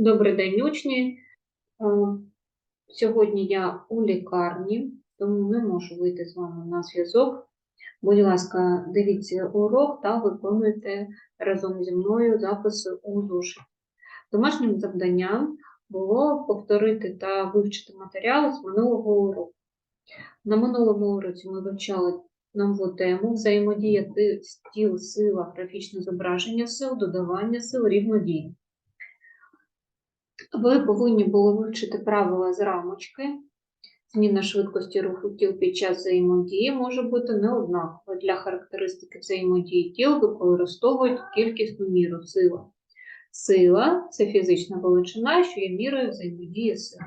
Добрий день, учні. Е, Сьогодні я у лікарні, тому не можу вийти з вами на зв'язок. Будь ласка, дивіться урок та виконуйте разом зі мною записи у зошит. Домашнім завданням було повторити та вивчити матеріал з минулого уроку. На минулому уроці ми вивчали нову тему взаємодія ти- тіл, сила, графічне зображення сил, додавання сил, рівнодії. Ви повинні були вивчити правила з рамочки. Зміна швидкості руху тіл під час взаємодії може бути неоднакова. Для характеристики взаємодії тіл використовують кількісну міру сила. Сила це фізична величина, що є мірою взаємодії сил.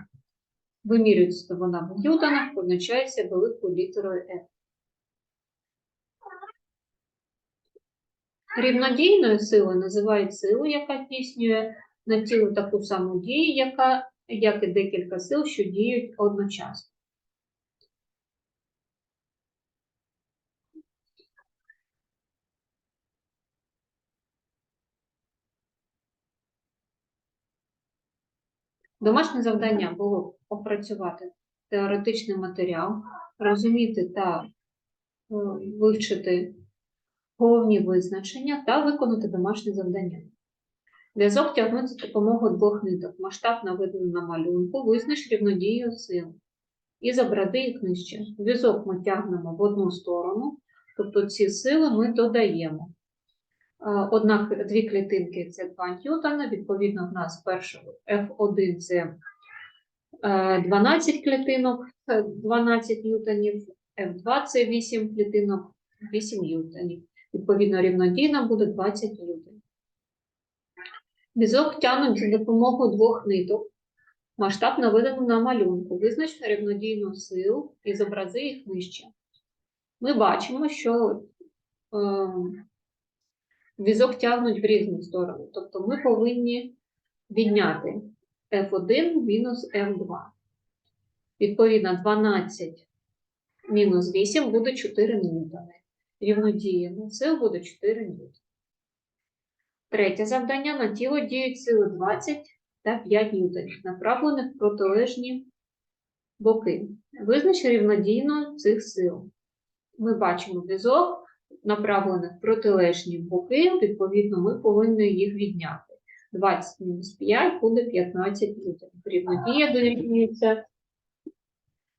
Вимірюється вона в ньютонах, позначається великою літерою F. Рівнодійною силою називають силу, яка здійснює на тіло таку саму дію, яка, як і декілька сил, що діють одночасно. Домашнє завдання було опрацювати теоретичний матеріал, розуміти та е, вивчити головні визначення та виконати домашнє завдання. Зв'язок тягнуть за допомогою двох ниток. Масштаб наведено на малюнку, визнач рівнодію сил. І забради їх нижче. Зв'язок ми тягнемо в одну сторону, тобто ці сили ми додаємо. Е, Однак дві клітинки це 2 ньютона, відповідно, в нас першого F1 це е, 12 клітинок, 12 ньютонів, F2 це 8 клітинок, 8 ньютонів. Відповідно, рівнодійна буде 20 ньютонів. Візок тягнуть за допомогою двох ниток. Масштаб наведено на малюнку. Визначно рівнодійну сил і зобрази їх нижче. Ми бачимо, що е, візок тягнуть в різні сторони. Тобто ми повинні відняти F1 мінус F2. Відповідно, 12 мінус 8 буде 4 ньютони. Рівнодійна сил буде 4 ньютони. Третє завдання на тіло діють сили 20 та 5 ньютонів, направлених в протилежні боки. Визнач рівнодійно цих сил. Ми бачимо візок, направлених в протилежні боки, відповідно, ми повинні їх відняти. 20 мінус 5 буде 15 ньютонів. Рівнодія дорівнюється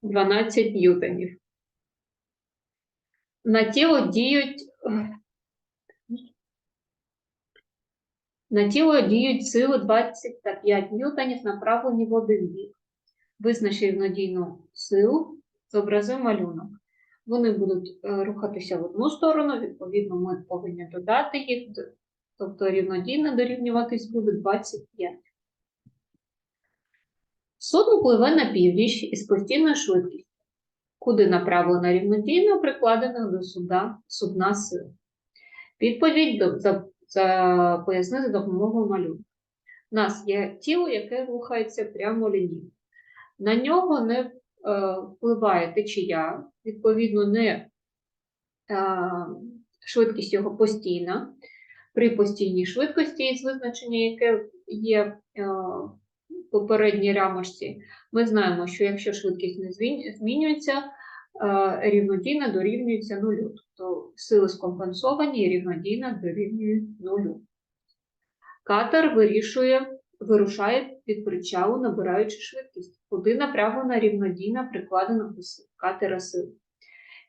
12 ньютонів. На тіло діють На тіло діють сили 20 та 5 ньютонів, направлені в один бік. Визнач рівнодійну силу, зобрази малюнок. Вони будуть е, рухатися в одну сторону, відповідно, ми повинні додати їх, тобто рівнодійно дорівнюватись буде 25. Судно пливе на північ із постійною швидкістю, куди направлена рівнодійно прикладена до суда, судна сила. Відповідь до, поясни за допомогою малюнка. У нас є тіло, яке рухається прямо лінійно. На нього не е, впливає течія, відповідно, не е, швидкість його постійна. При постійній швидкості із визначення, яке є е, в попередній рамочці, ми знаємо, що якщо швидкість не змінюється, рівнодійна дорівнюється нулю. Тобто сили скомпенсовані і рівнодійна дорівнює нулю. Катер вирішує, вирушає від причалу, набираючи швидкість, куди направлена рівнодійна прикладена до катера сил.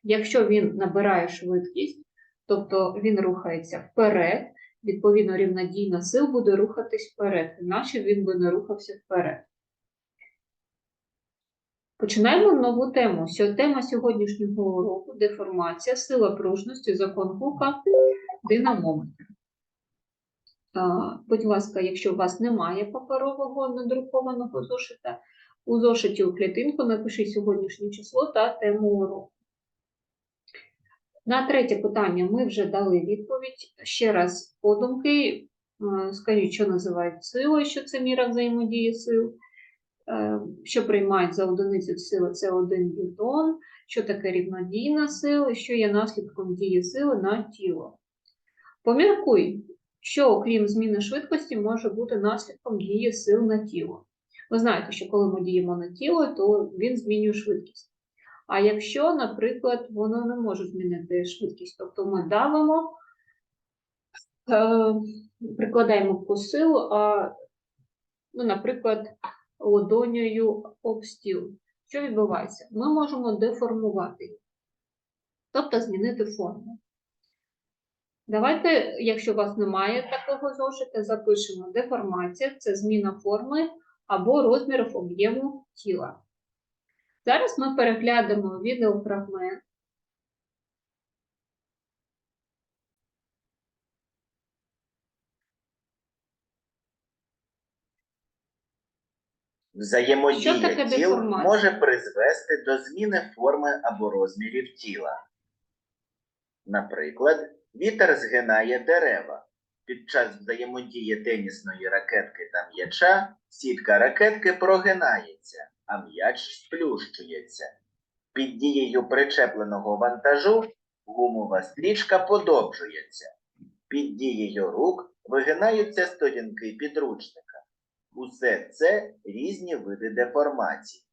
Якщо він набирає швидкість, тобто він рухається вперед, відповідно рівнодійна сил буде рухатись вперед, іначе він би не рухався вперед. Починаємо нову тему. Тема сьогоднішнього уроку деформація, сила пружності, закон Гука, динамометр. Будь ласка, якщо у вас немає паперового надрукованого зошита, у зошиті у клітинку напишіть сьогоднішнє число та тему уроку. На третє питання ми вже дали відповідь. Ще раз подумки. Скажіть, що називають силою, що це міра взаємодії сил. Е, Що приймають за одиницю сили, це 1 ньютон. Що таке рівнодійна сила, що є наслідком дії сили на тіло. Поміркуй, що, окрім зміни швидкості, може бути наслідком дії сил на тіло. Ви знаєте, що коли ми діємо на тіло, то він змінює швидкість. А якщо, наприклад, воно не може змінити швидкість, тобто ми давимо, е, прикладаємо таку силу, а, ну, наприклад, ладонею об стіл. Що відбувається? Ми можемо деформувати, тобто змінити форму. Давайте, якщо у вас немає такого зошита, запишемо деформація це зміна форми або розмірів об'єму тіла. Зараз ми переглянемо відеофрагмент. Взаємодія тіл деформація? може призвести до зміни форми або розмірів тіла. Наприклад, вітер згинає дерева. Під час взаємодії тенісної ракетки та м'яча сітка ракетки прогинається, а м'яч сплющується. Під дією причепленого вантажу гумова стрічка подовжується. Під дією рук вигинаються сторінки підручника. Усе це різні види деформації.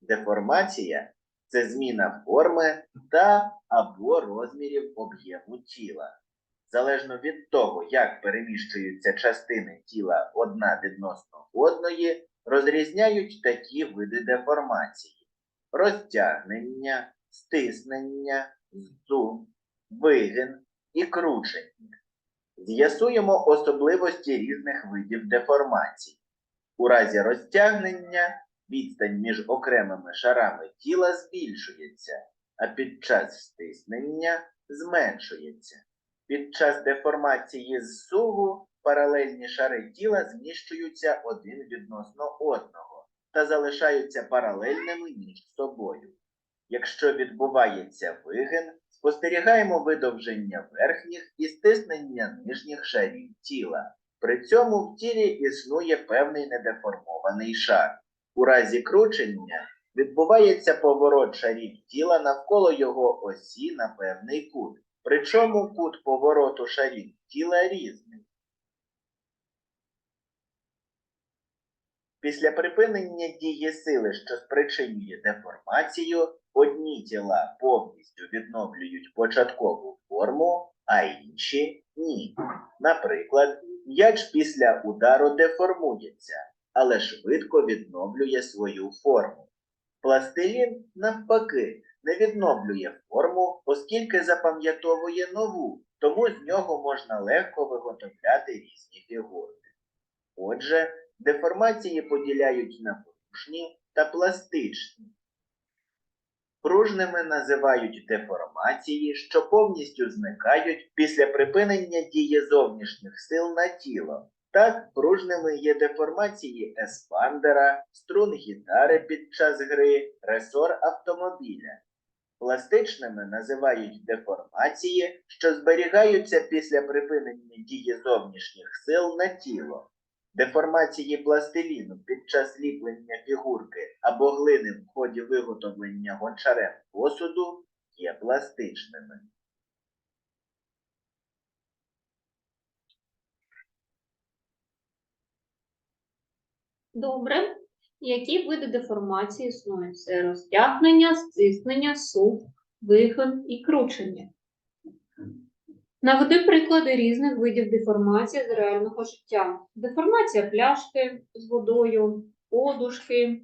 Деформація це зміна форми та або розмірів об'єму тіла. Залежно від того, як переміщуються частини тіла одна відносно одної, розрізняють такі види деформації: розтягнення, стиснення, зум, вигин і кручення. З'ясуємо особливості різних видів деформацій. У разі розтягнення відстань між окремими шарами тіла збільшується, а під час стиснення зменшується. Під час деформації зсуву паралельні шари тіла зміщуються один відносно одного та залишаються паралельними між собою. Якщо відбувається вигин, спостерігаємо видовження верхніх і стиснення нижніх шарів тіла. При цьому в тілі існує певний недеформований шар. У разі кручення відбувається поворот шарів тіла навколо його осі на певний кут. Причому кут повороту шарів тіла різний. Після припинення дії сили, що спричинює деформацію, одні тіла повністю відновлюють початкову форму, а інші ні. Наприклад, м'яч після удару деформується, але швидко відновлює свою форму. Пластилін, навпаки, не відновлює форму, оскільки запам'ятовує нову, тому з нього можна легко виготовляти різні фігурки. Отже, деформації поділяють на пружні та пластичні. Пружними називають деформації, що повністю зникають після припинення дії зовнішніх сил на тіло. Так, пружними є деформації еспандера, струн гітари під час гри, ресор автомобіля. Пластичними називають деформації, що зберігаються після припинення дії зовнішніх сил на тіло. Деформації пластиліну під час ліплення фігурки або глини в ході виготовлення гончарем посуду є пластичними. Добре. Які види деформації існують? Це розтягнення, стиснення, сув, вигин і кручення. Наведи приклади різних видів деформації з реального життя. Деформація пляшки з водою, подушки,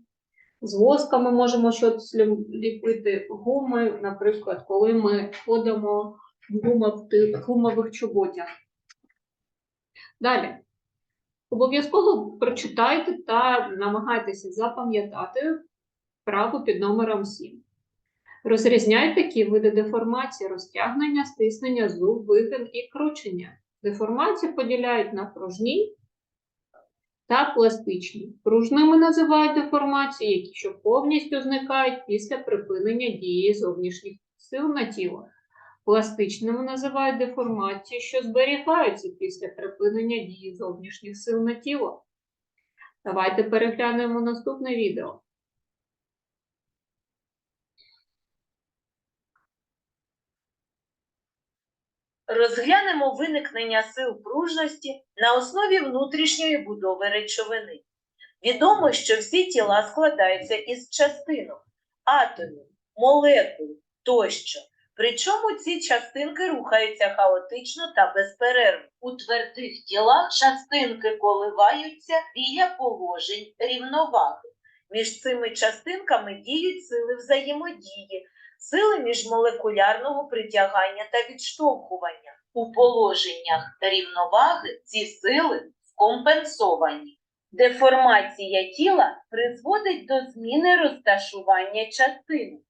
з восками можемо щось ліпити, гуми, наприклад, коли ми ходимо в гумових чоботях. Далі. Обов'язково прочитайте та намагайтеся запам'ятати вправу під номером 7. Розрізняйте такі види деформації, розтягнення, стиснення, зуб, вигин і кручення. Деформації поділяють на пружні та пластичні. Пружними називають деформації, які що повністю зникають після припинення дії зовнішніх сил на тіло. Пластичними називають деформації, що зберігаються після припинення дії зовнішніх сил на тіло. Давайте переглянемо наступне відео. Розглянемо виникнення сил пружності на основі внутрішньої будови речовини. Відомо, що всі тіла складаються із частинок, атомів, молекул тощо. Причому ці частинки рухаються хаотично та безперервно. У твердих тілах частинки коливаються біля положень рівноваги. Між цими частинками діють сили взаємодії, сили міжмолекулярного притягання та відштовхування. У положеннях рівноваги ці сили скомпенсовані. Деформація тіла призводить до зміни розташування частин.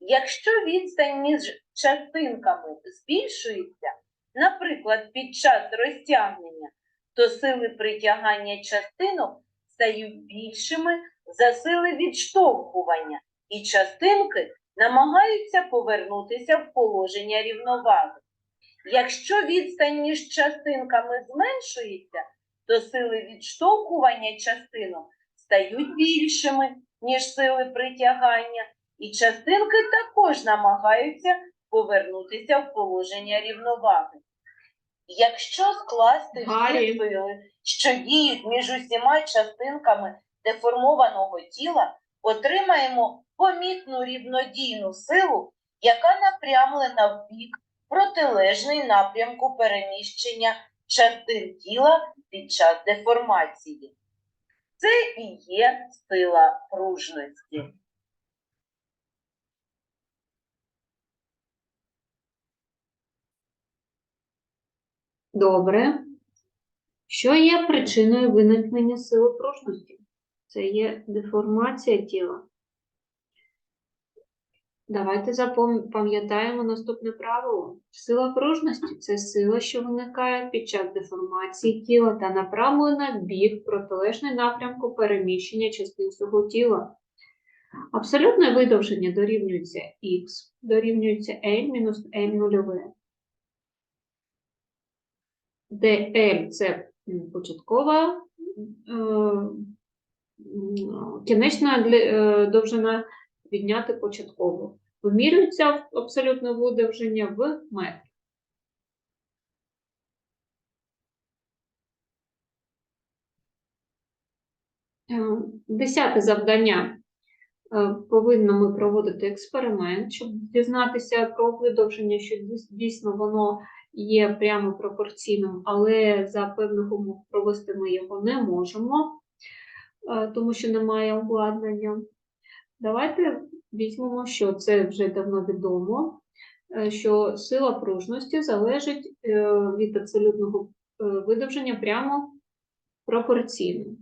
Якщо відстань між частинками збільшується, наприклад, під час розтягнення, то сили притягання частинок стають більшими за сили відштовхування, і частинки намагаються повернутися в положення рівноваги. Якщо відстань між частинками зменшується, то сили відштовхування частинок стають більшими, ніж сили притягання, і частинки також намагаються повернутися в положення рівноваги. Якщо скласти всі сили, що діють між усіма частинками деформованого тіла, отримаємо помітну рівнодійну силу, яка напрямлена в бік протилежний напрямку переміщення частин тіла під час деформації. Це і є сила пружності. Добре. Що є причиною виникнення сили пружності? Це є деформація тіла. Давайте запам'ятаємо наступне правило. Сила пружності це сила, що виникає під час деформації тіла та направлена в бік протилежний напрямку переміщення частин всього тіла. Абсолютне видовження дорівнюється х, дорівнюється L мінус L нульове. Де L – це початкова е, кінечна е, довжина відняти початкову. Вимірюється абсолютне видовження в метр. Е, Десяте завдання. Е, Повинно ми проводити експеримент, щоб дізнатися про видовження, що дійсно воно є прямо пропорційним, але за певних умов провести ми його не можемо, е, тому що немає обладнання. Давайте візьмемо, що це вже давно відомо, е, що сила пружності залежить е, від абсолютного е, видовження прямо пропорційно.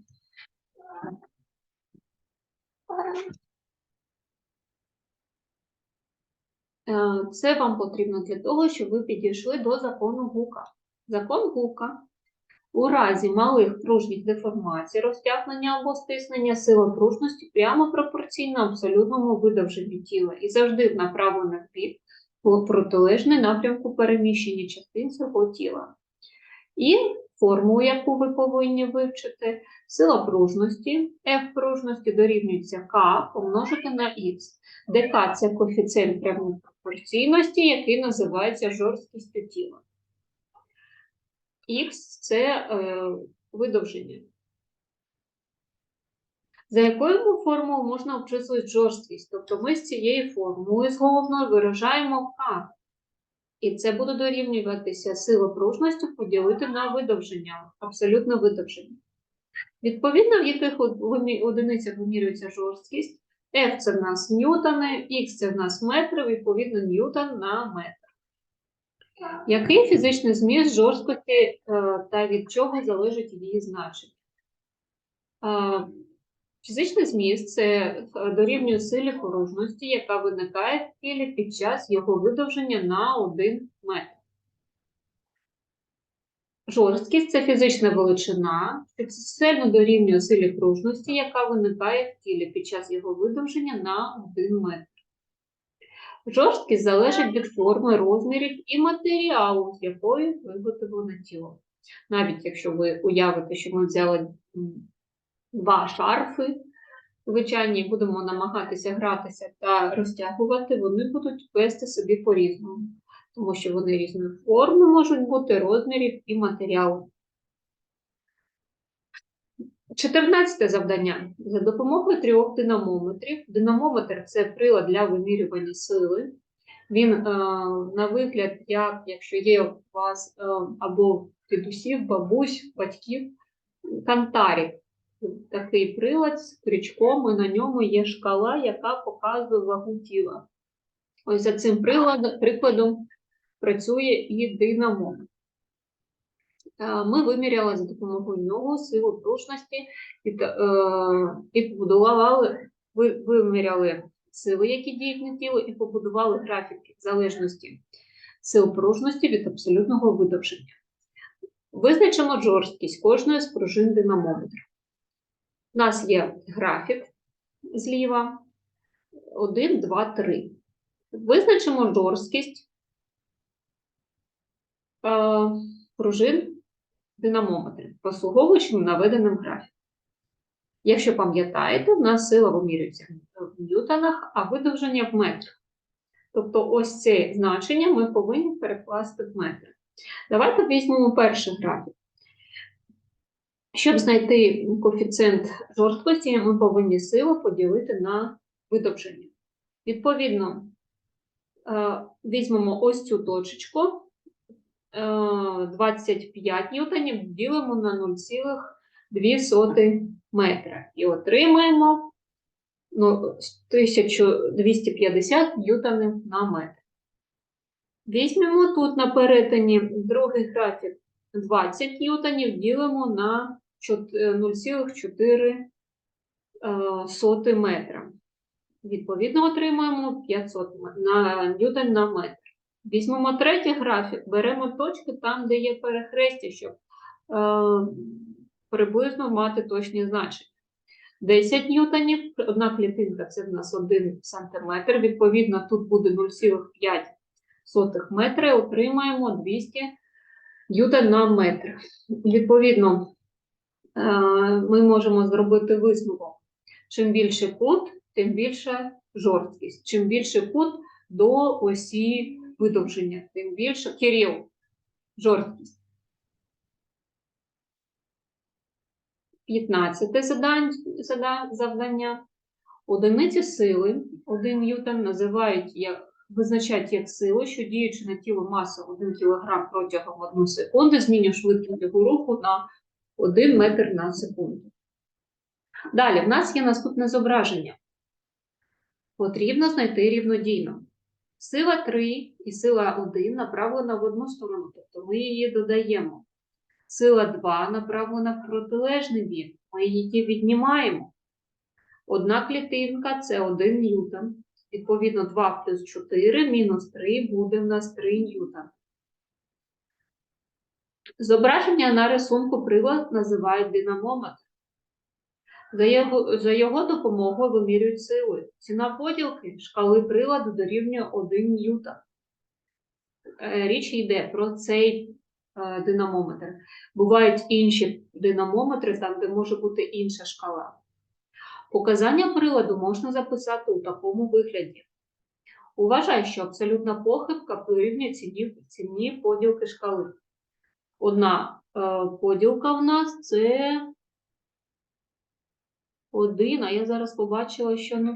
Це вам потрібно для того, щоб ви підійшли до закону Гука. Закон Гука у разі малих пружніх деформацій, розтягнення або стиснення сила пружності прямо пропорційна абсолютному видовженню тіла і завжди направлена в бік протилежний напрямку переміщення частин цього тіла. І формулу, яку ви повинні вивчити, сила пружності, F пружності дорівнюється К помножити на Х, де К – це коефіцієнт прямої пропорційності, який називається жорсткістю тіла. Х це е, видовження. За якою формулою можна обчислити жорсткість? Тобто ми з цієї формули з головною виражаємо К. І це буде дорівнюватися сила пружності поділити на видовження, абсолютне видовження. Відповідно, в яких одиницях вимірюється жорсткість, F це в нас ньютони, X це в нас метри, відповідно, ньютон на метр. Який фізичний зміст жорсткості е, та від чого залежить її значення? Е, Фізичний зміст це е, дорівнює силі порожності, яка виникає в тілі під час його видовження на 1 метр. Жорсткість це фізична величина, що чисельно дорівнює силі пружності, яка виникає в тілі під час його видовження на 1 метр. Жорсткість залежить від форми, розмірів і матеріалу, з якої виготовлене тіло. Навіть якщо ви уявите, що ми взяли два шарфи, звичайні, будемо намагатися гратися та розтягувати, вони будуть вести собі по-різному. тому що вони різної форми можуть бути, розмірів і матеріалу. Чотирнадцяте завдання. За допомогою трьох динамометрів. Динамометр це прилад для вимірювання сили. Він е, на вигляд, як якщо є у вас е, або дідусів, бабусь, батьків, кантарік. Такий прилад з крючком, і на ньому є шкала, яка показує вагу тіла. Ось за цим приладом, прикладом працює і динамометр. Ми виміряли за допомогою нього силу пружності і, побудували, ви, виміряли сили, які діють на тіло, і побудували графіки залежності сил пружності від абсолютного видовження. Визначимо жорсткість кожної з пружин динамометра. У нас є графік зліва 1, 2, 3. Визначимо жорсткість е, пружин динамометрів, послуговуючи наведеним графіком. Якщо пам'ятаєте, в нас сила вимірюється в ньютонах, а видовження в метрах. Тобто ось це значення ми повинні перекласти в метри. Давайте візьмемо перший графік. Щоб знайти коефіцієнт жорсткості, ми повинні силу поділити на видовження. Відповідно, е, візьмемо ось цю точечку, 25 ньютонів ділимо на 0,2 метра і отримаємо ну, 1250 ньютонів на метр. Візьмемо тут на перетині другий графік 20 ньютонів ділимо на е, 0,4 е, метра. Відповідно, отримаємо 500 м- на ньютон на метр. Візьмемо третій графік, беремо точки там, де є перехрестя, щоб е, приблизно мати точні значення. 10 ньютонів, одна клітинка це в нас 1 сантиметр, відповідно, тут буде 0,5 сотих метра, отримаємо 200 ньютон на метр. Відповідно, е, ми можемо зробити висновок. Чим більше кут, тим більша жорсткість. Чим більше кут до осі видовження, тим більше Кирил, жорсткість. 15 задань, зада- завдання. Одиниці сили 1 ньютон називають як визначають як силу, що діючи на тіло масою 1 кг протягом 1 секунди, змінює швидкість його руху на 1 метр на секунду. Далі, в нас є наступне зображення. Потрібно знайти рівнодійно. Сила 3 і сила 1 направлена в одну сторону, тобто ми її додаємо. Сила 2 направлена в протилежний бік, ми її віднімаємо. Одна клітинка це 1 ньютон. Відповідно, 2 плюс 4 мінус 3 буде в нас 3 ньютон. Зображення на рисунку прилад називають динамометр. За його, за його допомогою вимірюють сили. Ціна поділки шкали приладу дорівнює 1 ньютон. Е, Річ йде про цей е, динамометр. Бувають інші динамометри, там, де може бути інша шкала. Показання приладу можна записати у такому вигляді. Уважай, що абсолютна похибка порівнює ціні, ціні поділки шкали. Одна е, поділка в нас це 1, а я зараз побачила, що 0,5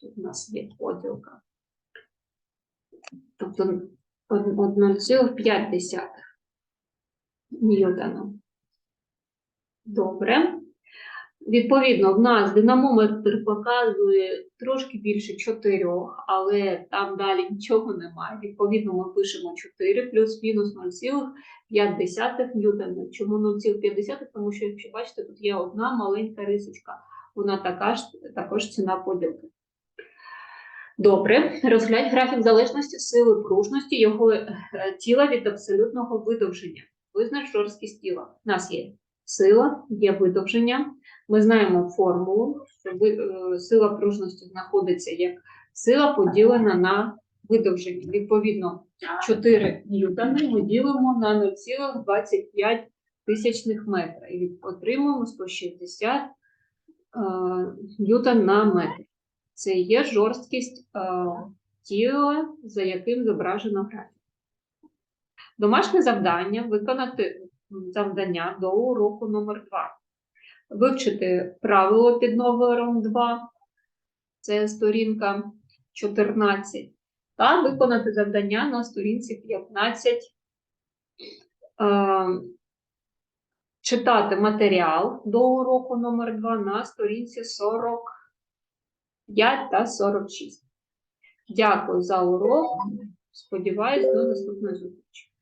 тут у нас є поділка. Тобто 0,5 ньютона. Добре. Відповідно, в нас динамометр показує трошки більше 4, але там далі нічого немає. Відповідно, ми пишемо 4 плюс-мінус 0,5 ньютона. Чому 0,5? Тому що, якщо бачите, тут є одна маленька рисочка. Вона така ж, також ціна поділки. Добре, розглянь графік залежності сили пружності його е, тіла від абсолютного видовження. Визнач жорсткість тіла. У нас є сила, є видовження. Ми знаємо формулу, що е, сила пружності знаходиться як сила поділена на видовження. Відповідно, 4 ньютони ми ділимо на 0,25 тисячних метра і отримуємо 160 е, ньютон на метр. Це є жорсткість е, тіла, за яким зображено графік. Домашнє завдання виконати завдання до уроку номер 2 Вивчити правило під номером 2, це сторінка 14, та виконати завдання на сторінці 15. Е, читати матеріал до уроку номер 2 на сторінці 45 та 46. Дякую за урок. Сподіваюсь, до наступної зустрічі.